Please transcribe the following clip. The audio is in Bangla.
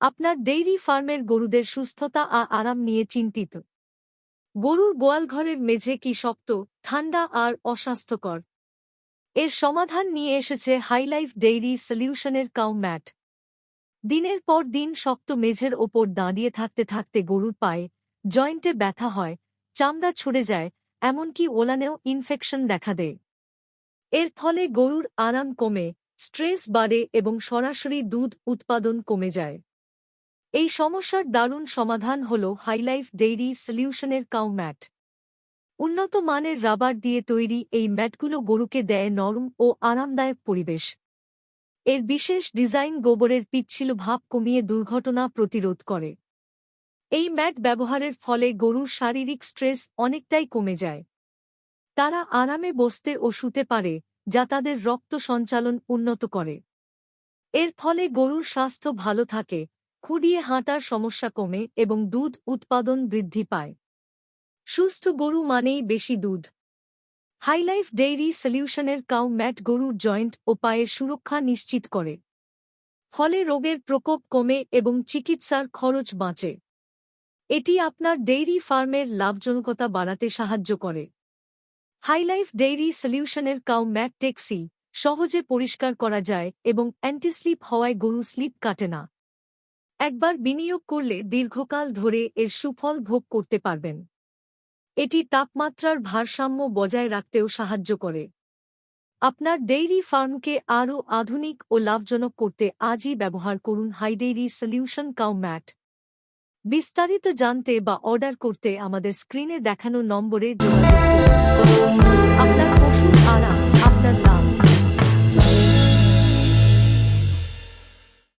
আপনার ডেইরি ফার্মের গরুদের সুস্থতা আর আরাম নিয়ে চিন্তিত। গরুর গোয়ালঘরের মেঝে কি শক্ত, ঠান্ডা আর অস্বাস্থ্যকর? এর সমাধান নিয়ে এসেছে হাইলাইফ ডেইরি সলিউশনের কাউ ম্যাট। দিনের পর দিন শক্ত মেঝের ওপর দাঁড়িয়ে থাকতে থাকতে গরুর পায়ে জয়েন্টে ব্যথা হয়, চামড়া ছুড়ে যায়, এমনকি ওলানেও ইনফেকশন দেখা দেয়। এর ফলে গরুর আরাম কমে, স্ট্রেস বাড়ে এবং সরাসরি দুধ উৎপাদন কমে যায়। এই সমস্যার দারুণ সমাধান হল হাইলাইফ ডেইরি সলিউশনের কাউ ম্যাট উন্নত মানের রাবার দিয়ে তৈরি এই ম্যাটগুলো গরুকে দেয় নরম ও আরামদায়ক পরিবেশ। এর বিশেষ ডিজাইন গোবরের পিচ্ছিল ভাব কমিয়ে দুর্ঘটনা প্রতিরোধ করে। এই ম্যাট ব্যবহারের ফলে গরুর শারীরিক স্ট্রেস অনেকটাই কমে যায়। তারা আরামে বসতে ও শুতে পারে, যা তাদের রক্ত সঞ্চালন উন্নত করে। এর ফলে গরুর স্বাস্থ্য ভালো থাকে খুঁড়িয়ে হাঁটার সমস্যা কমে এবং দুধ উৎপাদন বৃদ্ধি পায়। সুস্থ গরু মানেই বেশি দুধ। হাইলাইফ ডেইরি সলিউশনের কাউ ম্যাট গরুর জয়েন্ট ও পায়ের সুরক্ষা নিশ্চিত করে। ফলে রোগের প্রকোপ কমে এবং চিকিৎসার খরচ বাঁচে। এটি আপনার ডেইরি ফার্মের লাভজনকতা বাড়াতে সাহায্য করে। হাইলাইফ ডেইরি সলিউশনের কাউ ম্যাট টেক্সি সহজে পরিষ্কার করা যায় এবং অ্যান্টিস্লিপ হওয়ায় গরু স্লিপ কাটে না। একবার বিনিয়োগ করলে দীর্ঘকাল ধরে এর সুফল ভোগ করতে পারবেন। এটি তাপমাত্রার ভারসাম্য বজায় রাখতেও সাহায্য করে। আপনার ডেইরি ফার্মকে আরও আধুনিক ও লাভজনক করতে আজই ব্যবহার করুন হাইডেইরি সলিউশন কাউ ম্যাট। বিস্তারিত জানতে বা অর্ডার করতে আমাদের স্ক্রিনে দেখানো নম্বরে যোগাযোগ করুন।